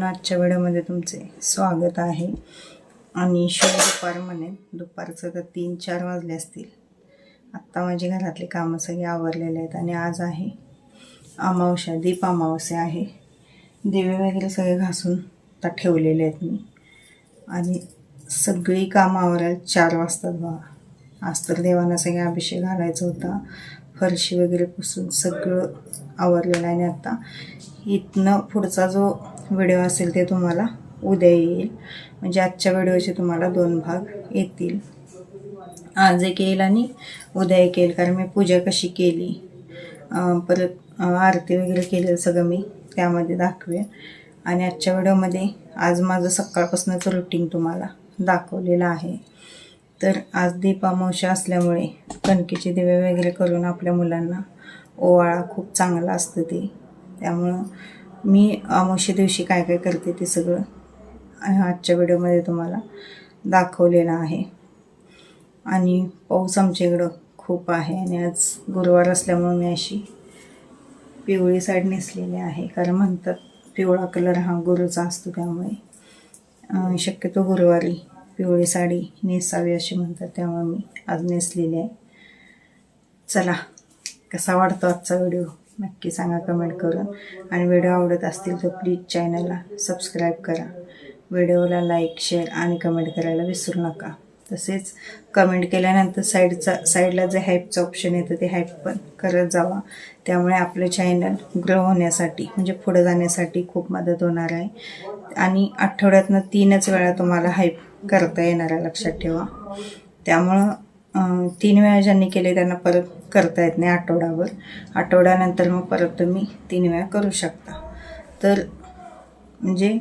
स्वामी आजच्या व्हिडिओमध्ये तुमचे स्वागत आहे. आणि शुभ दुपार म्हणेन दुपारचं तर तीन चार वाजले असतील. आत्ता माझे घरातले कामं सगळे आवरलेले आहेत आणि आज आहे अमावस्या दीप अमावस्या आहे. दिवे वगैरे सगळे घासून आता ठेवलेले आहेत मी. आणि सगळी कामं आवरायला चार वाजतात बघा आज तर देवांना सगळा अभिषेक घालायचा होता. फरशी वगैरे पुसून सगळं आवरलेलं आहे आणि आत्ता इथनं पुढचा जो व्हिडिओ असेल ते तुम्हाला उद्या येईल. म्हणजे आजच्या व्हिडिओचे तुम्हाला दोन भाग येतील. आज एक येईल आणि उद्या एक येईल कारण मी पूजा कशी केली परत आरती वगैरे केलेलं सगळं मी त्यामध्ये दाखवेन. आणि आजच्या व्हिडिओमध्ये आज माझं सकाळपासूनचं रुटीन तुम्हाला दाखवलेलं आहे. तर आज दीप असल्यामुळे कणकेचे दिवे वगैरे करून आपल्या मुलांना ओवाळा खूप चांगला असतं ते. त्यामुळं मी अमावस्या दिवशी काय काय करते ते सगळं आजच्या व्हिडिओमध्ये तुम्हाला दाखवलेलं आहे. आणि पाऊस आमच्या इकडं खूप आहे आणि आज गुरुवार असल्यामुळे मी अशी पिवळी साडी नेसलेली आहे. कारण म्हणतात पिवळा कलर हा गुरुचा असतो त्यामुळे शक्यतो गुरुवारी पिवळी साडी नेसावी अशी म्हणतात त्यामुळे मी आज नेसलेली आहे. चला कसा वाटतो आजचा व्हिडिओ? नक्की सांगा कमेंट करून. आणि व्हिडिओ आवडत असतील तर प्लीज चॅनलला सबस्क्राईब करा. व्हिडिओला लाईक शेअर आणि कमेंट करायला विसरू नका. तसेच कमेंट केल्यानंतर साईडचा साईडला जे हाईपचं ऑप्शन येतं ते हाईप पण करत जावा. त्यामुळे आपलं चॅनल ग्रो होण्यासाठी म्हणजे पुढे जाण्यासाठी खूप मदत होणार आहे. आणि आठवड्यातनं तीनच वेळा तुम्हाला हाईप करता येणार आहे लक्षात ठेवा. त्यामुळं तीन वेळा ज्यांनी केले त्यांना परत करता येत नाही आठवड्यावर आठवड्यानंतर मग परत तुम्ही तीन वेळा करू शकता. तर म्हणजे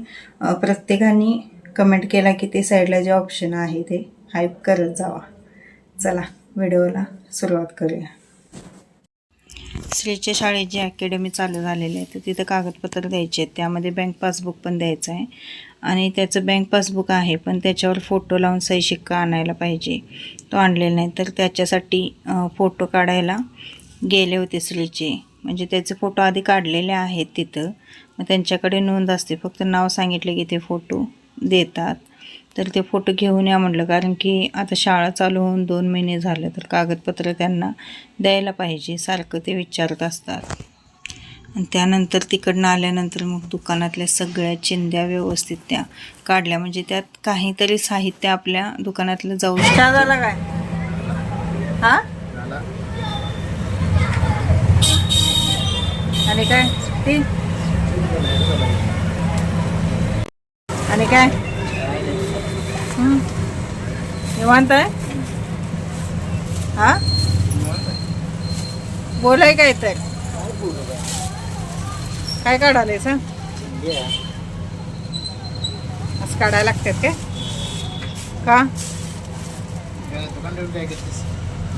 प्रत्येकाने कमेंट केला की ते साईडला जे ऑप्शन आहे ते हाईप करत जावा. चला व्हिडिओला सुरुवात करूया. श्रीच्या शाळेत जी अकॅडमी चालू झालेली आहे तर तिथं कागदपत्र द्यायचे आहेत. त्यामध्ये बँक पासबुक पण द्यायचं आहे. आणि त्याचं बँक पासबुक आहे पण त्याच्यावर फोटो लावून सही शिक्का आणायला पाहिजे. तो आणलेला नाही तर त्याच्यासाठी फोटो काढायला गेले होते श्रीचे. म्हणजे त्याचे फोटो आधी काढलेले आहेत तिथं. मग त्यांच्याकडे नोंद असते. फक्त नाव सांगितले की ते फोटो देतात. तर ते फोटो घेऊन या म्हटलं. कारण की आता शाळा चालू होऊन दोन महिने झाले तर कागदपत्र त्यांना द्यायला पाहिजे सारखं ते विचारत असतात. आणि त्यानंतर तिकडनं आल्यानंतर मग दुकानातल्या सगळ्या चिंध्या व्यवस्थित त्या काढल्या. म्हणजे त्यात काहीतरी साहित्य आपल्या दुकानातलं जाऊ शकतं. काय? हा? आणि काय? आणि काय? निवांत आहे? हा? बोलाय काय तर काय काढाले सांग असं काढायला लागतात काय? का?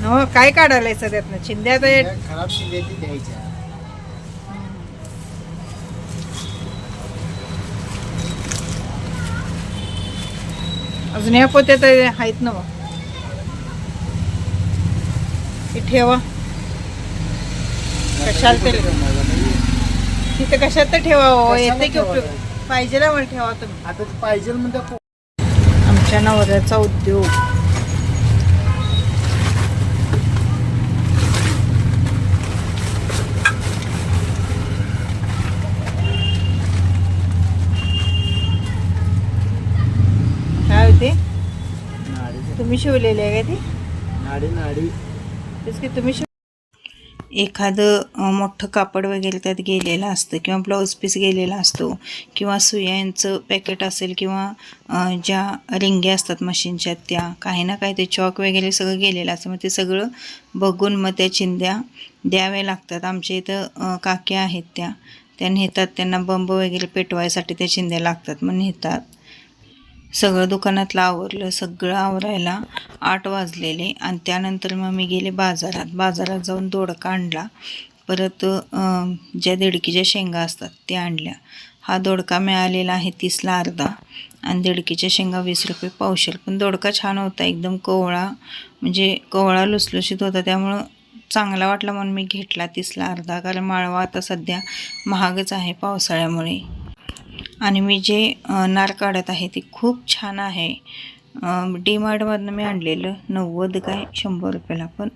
हो काय काढायला त्यातनं चिंध्या तर खराब शिंदे ती द्यायच्या अजून ह्या पोत्या तर आहेत ना मग हे ठेवा. कशाला तरी. तिथं कशात तर ठेवा हो. येते की उपयोग? पाहिजे ना ठेवा तुम्ही. आता पाहिजे म्हणजे आमच्या नवऱ्याचा उद्योग काय होते नाडी तुम्ही शिवलेली आहे का ती? नाडी नाडी. तेच की तुम्ही शिव एखादं मोठं कापड वगैरे त्यात गेलेलं असतं किंवा ब्लाऊज पीस गेलेला असतो किंवा सुयांचं पॅकेट असेल किंवा ज्या रिंग्या असतात मशीनच्या त्या काही ना काही ते चॉक वगैरे सगळं गेलेलं असतं. मग ते सगळं बघून मग त्या चिंध्या द्याव्या लागतात. आमच्या इथं काक्या आहेत त्या. त्या नेतात. त्यांना बंब वगैरे पेटवायसाठी त्या चिंध्या लागतात. मग नेतात. सगळं दुकानातलं आवरलं सगळं आवरायला आठ वाजलेले. आणि त्यानंतर मग मी गेले बाजारात. बाजारात जाऊन दोडका आणला. परत ज्या दिडकीच्या शेंगा असतात त्या आणल्या. हा दोडका मिळालेला आहे तीसला अर्धा. आणि दिडकीच्या शेंगा वीस रुपये पावशेल पण दोडका छान होता. एकदम कोवळा म्हणजे कोवळा लुसलुशीत होता. त्यामुळं चांगला वाटला म्हणून मी घेतला तीसला अर्धा. कारण माळवा आता सध्या महागच आहे पावसाळ्यामुळे. आणि मी जे नार काढत आहे ती खूप छान आहे. डी मार्टमधनं मी आणलेलं नव्वद काय शंभर रुपयाला पण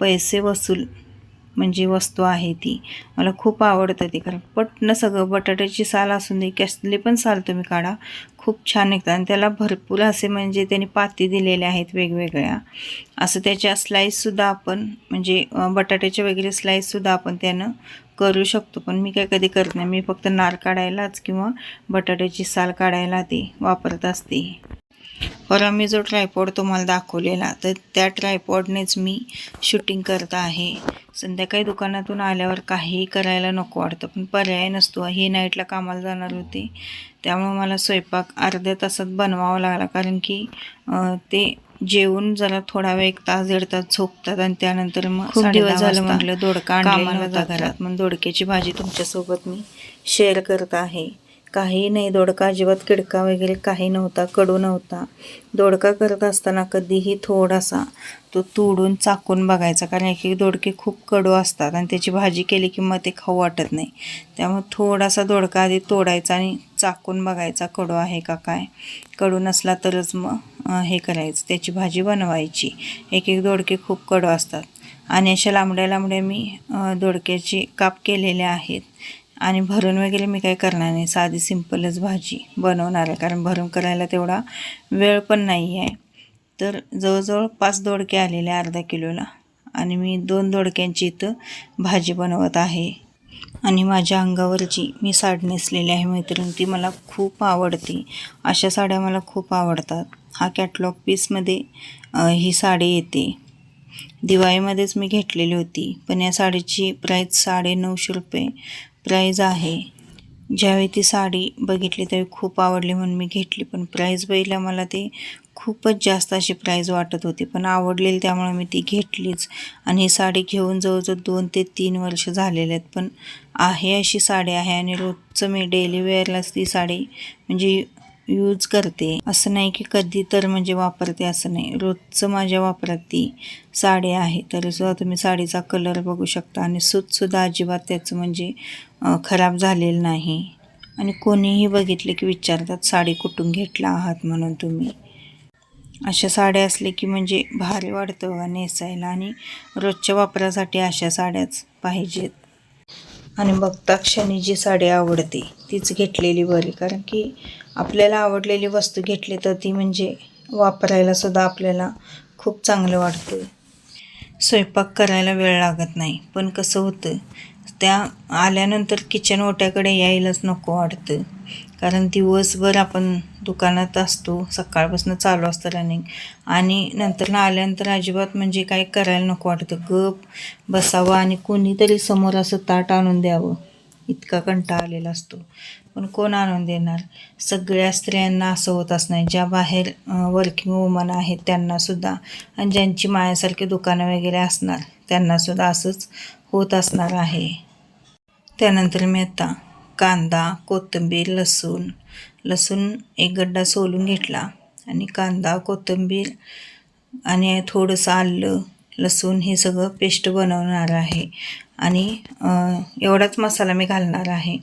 पैसे वसूल म्हणजे वस्तू आहे ती. मला खूप आवडतं ती कारण पटणं सगळं बटाट्याची साल असून दे कसली पण साल तुम्ही काढा. खूप छान निघतात आणि त्याला भरपूर असे म्हणजे त्यांनी पाती दिलेल्या आहेत वेगवेगळ्या. असं त्याच्या स्लाईससुद्धा आपण म्हणजे बटाट्याच्या वगैरे स्लाईससुद्धा आपण त्यानं करू शकतो. पण मी काय कधी करत नाही. मी फक्त नार काढायलाच किंवा बटाट्याची साल काढायला ते वापरत असते. परवा मी जो ट्रायपॉड तुम्हाला दाखवलेला तर त्या ट्रायपॉडनेच मी शूटिंग करत आहे. संध्याकाळी दुकानातून आल्यावर काहीही करायला नको वाटतं पण पर्याय नसतो. ही नाईटला कामाला जाणार होते. त्यामुळे मला स्वयंपाक अर्ध्या तासात बनवावा लागला कारण की ते जेवून जरा थोडा वेळ एक तास दीड तास झोपतात आणि त्यानंतर मग खूप दिवस झालं म्हटलं दोडका होता घरात. मग दोडक्याची भाजी तुमच्यासोबत मी शेअर करत आहे. काही नाही. दोडका अजिबात किडका वगैरे काही नव्हता कडू नव्हता. दोडका करत असताना कधीही थोडासा तो तुडून चाकून बघायचा. कारण एक एक दोडके खूप कडू असतात आणि त्याची भाजी केली की मग ते खाऊ वाटत नाही. त्यामुळे थोडासा दोडका आधी तोडायचा आणि चाकून बघायचा कडू आहे का काय. कडू नसला तरच मग हे करायचं. त्याची भाजी बनवायची. एक एक दोडके खूप कडू असतात. आणि अशा लांबड्या लांबड्या मी दोडक्याची दोडक्याचे काप केलेले आहेत. आणि भरून वगैरे मी काय करणार नाही. साधी सिंपलच भाजी बनवणार आहे. कारण भरून करायला तेवढा वेळ पण नाही आहे. तर जवळजवळ पाच दोडके आलेले अर्धा किलोला. आणि मी दोन दोडक्यांची इथं भाजी बनवत आहे. आणि माझ्या अंगावरची मी साडी नेसलेली आहे मैत्रीण. ती मला खूप आवडते. अशा साड्या मला खूप आवडतात. हा कॅटलॉग पीसमध्ये ही साडी येते. दिवाळीमध्येच मी घेतलेली होती. पण या साडीची प्राईस साडे नऊशे रुपये. प्राईज आहे. ज्यावेळी ती साडी बघितली त्यावेळी खूप आवडली म्हणून मी घेतली. पण प्राईज बघितल्या मला ते खूपच जास्त अशी प्राईज वाटत होती. पण आवडलेली त्यामुळे मी ती घेतलीच. आणि ही साडी घेऊन जवळजवळ दोन ते तीन वर्ष झालेले आहेत. पण आहे अशी साडी आहे आणि रोजचं मी डेली वेअरलाच ती साडी. म्हणजे यूज करते. असं नाही की कधी तर म्हणजे वापरते असं नाही. रोजचं माझ्या वापरात ती साडी आहे. तरीसुद्धा तुम्ही साडीचा कलर बघू शकता आणि सूतसुद्धा अजिबात त्याचं म्हणजे खराब झालेलं नाही. आणि कोणीही बघितले की विचारतात साडी कुठून घेतला आहात म्हणून तुम्ही? अशा साड्या असले की म्हणजे भारी वाढतं नेसायला आणि रोजच्या वापरासाठी अशा साड्याच पाहिजेत. आणि बघता क्षणी जी साडी आवडते तीच घेतलेली बरी. कारण की आपल्याला आवडलेली वस्तू घेतली तर ती म्हणजे वापरायलासुद्धा आपल्याला खूप चांगलं वाटतं स्वयंपाक करायला वेळ लागत नाही पण कसं होतं त्या आल्यानंतर किचन ओट्याकडे यायलाच नको वाटतं. कारण दिवसभर आपण दुकानात असतो सकाळपासून चालू असतं रनिंग आणि नंतर ना आल्यानंतर अजिबात म्हणजे काय करायला नको वाटतं. गप बसावं आणि कोणीतरी समोर असं ताट आणून द्यावं. इतका कंटाळा आलेला असतो. पण कोण आणून देणार? सगळ्या स्त्रियांना असं होत असणार. ज्या बाहेर वर्किंग वुमन आहेत त्यांनासुद्धा आणि ज्यांची मायासारखी दुकानं वगैरे असणार त्यांनासुद्धा असंच होत असणार आहे. त्यानंतर मी आता कांदा कोथिंबीर लसूण. लसूण एक गड्डा सोलून घेतला आणि कांदा कोथिंबीर आणि थोडंसं आलं लसूण हे सगळं पेस्ट बनवणार आहे. आणि एवढाच मसाला मी घालणार आहे.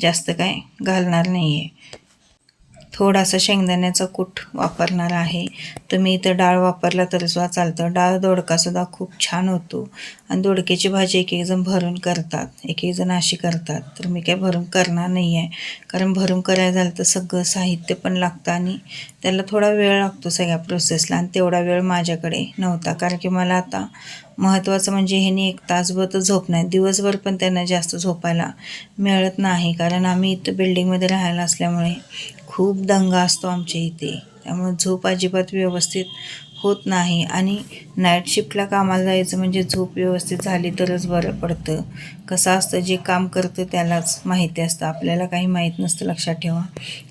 जास्त काय घालणार नाही आहे थोडासा शेंगदाण्याचा कूट वापरणार आहे. तुम्ही इथं डाळ वापरला तर सुद्धा चालतं. डाळ दोडकासुद्धा खूप छान होतो. आणि दोडक्याची भाजी एक एकजण भरून करतात. एक एकजण अशी करतात. तर मी काय भरून करणार नाही आहे कारण भरून करायला झालं तर सगळं साहित्य पण लागतं आणि त्याला थोडा वेळ लागतो सगळ्या प्रोसेसला. आणि तेवढा वेळ माझ्याकडे नव्हता. कारण की मला आता महत्त्वाचं म्हणजे ह्यानी एक तासभर तर झोप नाही. दिवसभर पण त्यांना जास्त झोपायला मिळत नाही. कारण आम्ही इथं बिल्डिंगमध्ये राहायला असल्यामुळे खूप दंगा असतो आमच्या इथे. त्यामुळे झोप अजिबात व्यवस्थित होत नाही. आणि नाईट शिफ्टला कामाला जायचं म्हणजे झोप व्यवस्थित झाली तरच बरं पडतं. कसं असतं जे काम करतं त्यालाच माहिती असतं. आपल्याला काही माहीत नसतं लक्षात ठेवा.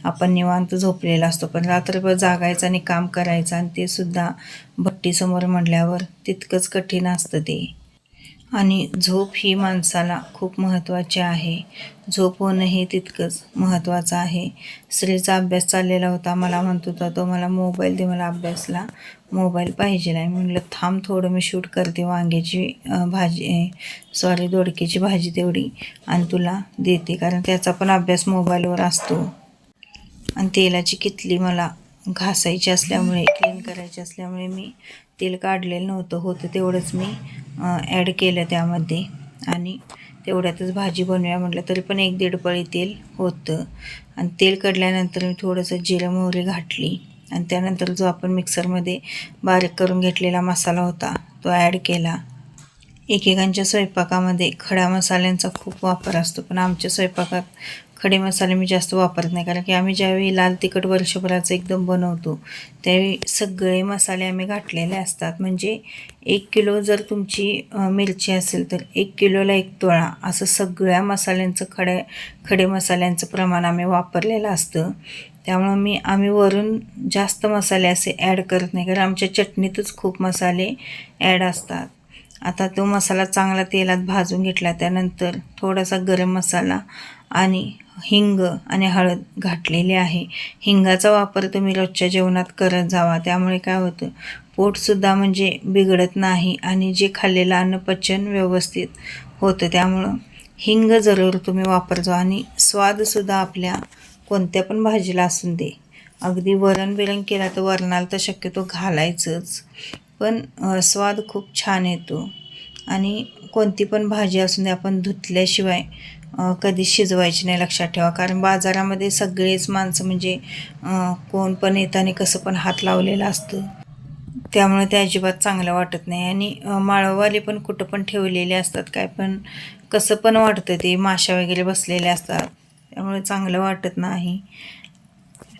आपण निवांत झोपलेला असतो. पण रात्रभर जागायचं आणि काम करायचं आणि ते सुद्धा भट्टीसमोर म्हटल्यावर तितकंच कठीण असतं ते. आणि झोप ही माणसाला खूप महत्त्वाची आहे. झोप होणं हे तितकंच महत्त्वाचं आहे. स्त्रीचा अभ्यास चाललेला होता. मला म्हणत होता तो मला मोबाईल दे मला अभ्यासला मोबाईल पाहिजे नाही. म्हटलं थांब थोडं मी शूट करते वांग्याची भाजी सॉरी दोडक्याची भाजी तेवढी आणि तुला देते कारण त्याचा पण अभ्यास मोबाईलवर असतो. आणि तेलाची कितली मला घासायचे असल्यामुळे क्लीन करायची असल्यामुळे मी तेल काढलेलं नव्हतं. होतं तेवढंच मी ॲड केलं त्यामध्ये. आणि तेवढ्यातच भाजी बनवूया म्हटलं तरी पण एक दीड पळी तेल होतं. आणि तेल काढल्यानंतर मी थोडंसं जिरं मोहरी घातली. आणि त्यानंतर जो आपण मिक्सरमध्ये बारीक करून घेतलेला मसाला होता तो ॲड केला. एकेकांच्या स्वयंपाकामध्ये खड्या मसाल्यांचा खूप वापर असतो पण आमच्या स्वयंपाकात खडे मसाले मी जास्त वापरत नाही कारण की आम्ही ज्यावेळी लाल तिखट वर्षभराचं एकदम बनवतो त्यावेळी सगळे मसाले आम्ही घातलेले असतात. म्हणजे एक किलो जर तुमची मिरची असेल तर एक किलोला एक तोळा असं सगळ्या मसाल्यांचं खडे खडे मसाल्यांचं प्रमाण आम्ही वापरलेलं असतं. त्यामुळं मी आम्ही वरून जास्त मसाले असे ॲड करत नाही कारण आमच्या चटणीतच खूप मसाले ॲड असतात. आता तो मसाला चांगला तेलात भाजून घेतला त्यानंतर थोडासा गरम मसाला आणि हिंग आणि हळद घातलेली आहे. हिंगाचा वापर तुम्ही रोजच्या जेवणात करत जावा. त्यामुळे काय होतं पोटसुद्धा म्हणजे बिघडत नाही आणि जे खाल्लेलं अन्न पचन व्यवस्थित होतं त्यामुळं हिंग जरूर तुम्ही वापर जा आणि स्वादसुद्धा आपल्या कोणत्या पण भाजीला असून दे. अगदी वरण बिरण केला तर वरणाला तर शक्यतो घालायचंच पण स्वाद खूप छान येतो. आणि कोणती पण भाजी असून दे आपण धुतल्याशिवाय कधी शिजवायची नाही लक्षात ठेवा. कारण बाजारामध्ये सगळेच माणसं म्हणजे कोण पण येताना कसं पण हात लावलेलं असतं. त्यामुळे ते अजिबात चांगलं वाटत नाही. आणि माळवाले पण कुठं पण ठेवलेले असतात काय पण कसं पण वाटतं ते. माशा वगैरे बसलेले असतात. त्यामुळे चांगलं वाटत नाही.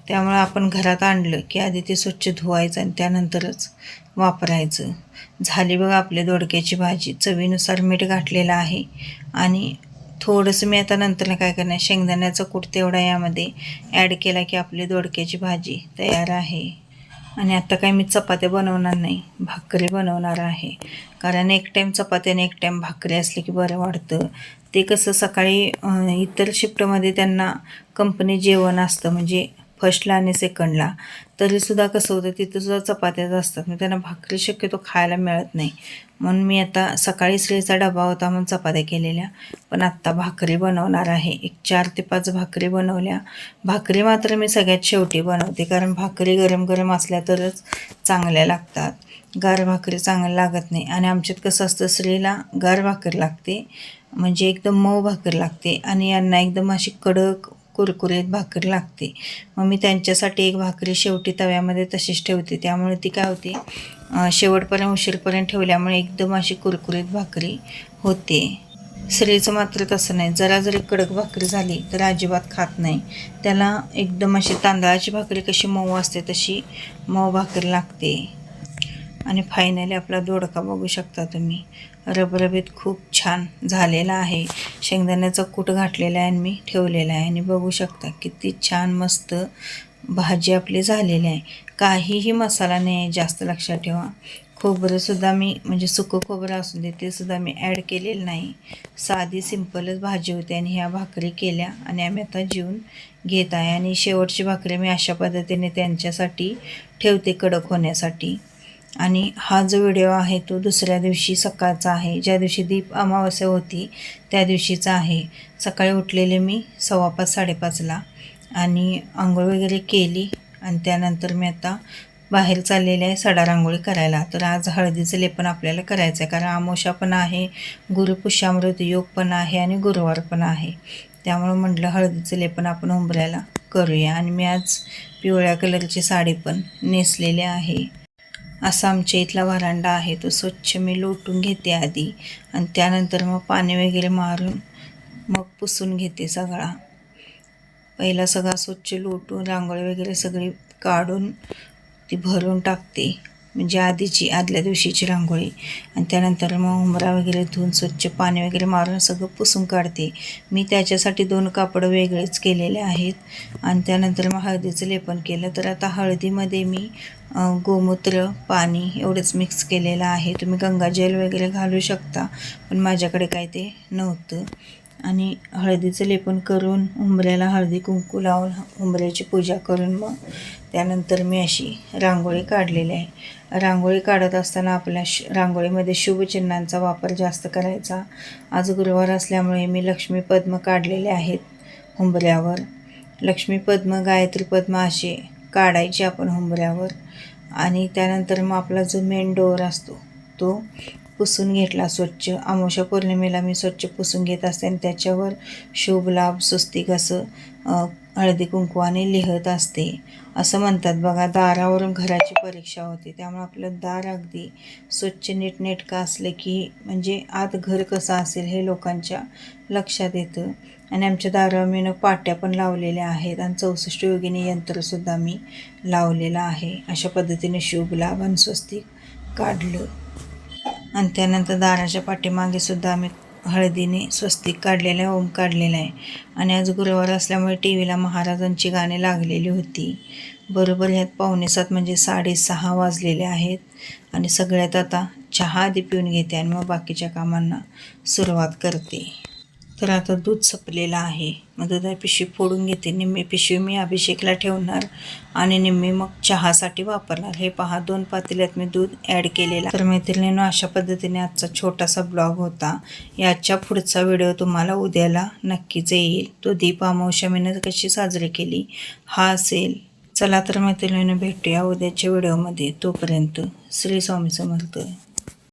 त्यामुळे आपण घरात आणलं की आधी ते स्वच्छ धुवायचं आणि त्यानंतरच वापरायचं. झाली बघा आपली दोडक्याची भाजी. चवीनुसार मीठ घातलेलं आहे. आणि थोडंसं मी आता नंतर काय करणार? शेंगदाण्याचा कूट तेवढा यामध्ये ॲड केला की आपली दोडक्याची भाजी तयार आहे. आणि आता काय मी चपात्या बनवणार नाही भाकरी बनवणार आहे. कारण एक टाईम चपाती आणि एक टाईम भाकरी असली की बरं वाटतं. ते कसं सकाळी इतर शिफ्टमध्ये त्यांना कंपनी जेवण असतं म्हणजे फर्स्टला आणि सेकंडला तरीसुद्धा कसं होतं तिथंसुद्धा चपात्याच असतात. मग त्यांना भाकरी शक्यतो खायला मिळत नाही. म्हणून मी आता सकाळी श्रीचा डबा होता म्हणून चपात्या केलेल्या. पण आत्ता भाकरी बनवणार आहे. एक चार ते पाच भाकरी बनवल्या. भाकरी मात्र मी सगळ्यात शेवटी बनवते. कारण भाकरी गरम गरम असल्या तरच चांगल्या लागतात. गार भाकरी चांगल्या लागत नाही. आणि आमच्यात कसं असतं स्त्रीला गार भाकरी लागते. म्हणजे एकदम मऊ भाकरी लागते. आणि यांना एकदम अशी कडक कुरकुरीत भाकरी लागते. मग मी त्यांच्यासाठी एक भाकरी शेवटी तव्यामध्ये तशीच ठेवते. त्यामुळे ती काय होते शेवटपर्यंत उशीरपर्यंत ठेवल्यामुळे एकदम अशी कुरकुरीत भाकरी होते. स्त्रीचं मात्र तसं नाही. जरा जरी कडक भाकरी झाली तर अजिबात खात नाही. त्याला एकदम अशी तांदळाची भाकरी कशी मऊ असते तशी मऊ भाकरी लागते. आणि फायनली आपला दोडका बघू शकता तुम्ही. रबरबीत खूप छान झालेला आहे. शेंगदाण्याचा कूट घातलेला आहे आणि मी ठेवलेला आहे. आणि बघू शकता किती छान मस्त भाजी आपली झालेली आहे. काहीही मसाला नाही आहे जास्त लक्षात ठेवा. खोबरंसुद्धा मी म्हणजे सुकं खोबरं असू दे ते सुद्धा मी ॲड केलेलं नाही. साधी सिंपलच भाजी होती आणि ह्या भाकरी केल्या आणि आम्ही आता जेवून घेत आहे. आणि शेवटची भाकरी मी अशा पद्धतीने त्यांच्यासाठी ठेवते कडक होण्यासाठी. आणि हा जो व्हिडिओ आहे तो दुसऱ्या दिवशी सकाळचा आहे. ज्या दिवशी दीप अमावस्या होती त्या दिवशीचा आहे. सकाळी उठलेले मी सव्वा पाच साडेपाचला. आणि आंघोळ वगैरे केली. आणि त्यानंतर मी आता बाहेर चाललेले आहे सडा रांगोळी करायला. तर आज हळदीचं लेपन आपल्याला करायचं आहे कारण आमोशा पण आहे गुरुपुष्यामृत योग पण आहे आणि गुरुवार पण आहे. त्यामुळं म्हटलं हळदीचं लेपन आपण उंबऱ्याला करूया. आणि मी आज पिवळ्या कलरची साडी पण नेसलेली आहे. असा आमच्या इथला वरांडा आहे. तो स्वच्छ मी लोटून घेते आधी. आणि त्यानंतर मग पाणी वगैरे मारून मग पुसून घेते सगळा. पहिला सगळा स्वच्छ लोटून रांगोळी वगैरे सगळी काढून ती भरून टाकते. म्हणजे आधीची आदल्या दिवशीची रांगोळी. आणि त्यानंतर मग उमरा वगैरे धुवून स्वच्छ पाणी वगैरे मारून सगळं पुसून काढते. मी त्याच्यासाठी दोन कापडं वेगळेच केलेले आहेत. आणि त्यानंतर मग हळदीचं लेपन केलं. तर आता हळदीमध्ये मी गोमूत्र पाणी एवढंच मिक्स केलेलं आहे. तुम्ही गंगाजल वगैरे घालू शकता. पण माझ्याकडे काय ते नव्हतं. आणि हळदीचं लेपन करून उंबऱ्याला हळदी कुंकू लावून उंबऱ्याची पूजा करून मग त्यानंतर मी अशी रांगोळी काढलेली आहे. रांगोळी काढत असताना आपल्या श रांगोळीमध्ये शुभचिन्हांचा वापर जास्त करायचा. आज गुरुवार असल्यामुळे मी लक्ष्मी पद्म काढलेले आहेत उंबऱ्यावर. लक्ष्मी पद्म गायत्री पद्म असे काढायचे आपण हुंबऱ्यावर आणि त्यानंतर मग आपला जो मेन डोअर असतो तो पुसून घेतला स्वच्छ. अमावस्या पौर्णिमेला मी स्वच्छ पुसून घेत असते आणि त्याच्यावर शुभ लाभ स्वस्तिक असं हळदी कुंकवाने लिहत असते. असं म्हणतात बघा दारावरून घराची परीक्षा होते. त्यामुळे आपलं दार अगदी स्वच्छ नीटनेटकं असलं की म्हणजे आत घर कसं असेल हे लोकांच्या लक्षात येतं. आणि आमच्या दारावर मी पाट्या पण लावलेल्या आहेत आणि चौसष्ट योगिनी यंत्रसुद्धा मी लावलेलं आहे. अशा पद्धतीने शुभ लाभ आणि स्वस्तिक काढलं. आणि त्यानंतर दाराच्या पाठीमागे सुद्धा आम्ही हळदीने स्वस्तिक काढलेलं आहे ओम काढलेला आहे. आणि आज गुरुवार असल्यामुळे टी व्हीला महाराजांची गाणी लागलेली होती. बरोबर ह्यात पावणे सात म्हणजे साडेसहा वाजलेले आहेत. आणि सगळ्यात आता चहा आधी पिऊन घेते आणि मग बाकीच्या कामांना सुरुवात करते. तर आता दूध संपलेलं आहे. मग दुधा पिशवी फोडून घेते. निम्मी पिशवी मी अभिषेकला ठेवणार आणि निम्मी मग चहासाठी वापरणार. हे पहा दोन पातेल्यात मी दूध ॲड केलेलं आहे. तर मैत्रिणीनं अशा पद्धतीने आजचा छोटासा ब्लॉग होता. याच्या पुढचा व्हिडिओ तुम्हाला उद्याला नक्कीच येईल. तो दीप अमावश्यामीनं कशी साजरी केली? हा असेल. चला तर मैत्रिणीनं भेटूया उद्याच्या व्हिडिओमध्ये. तोपर्यंत श्री स्वामी समर्थ.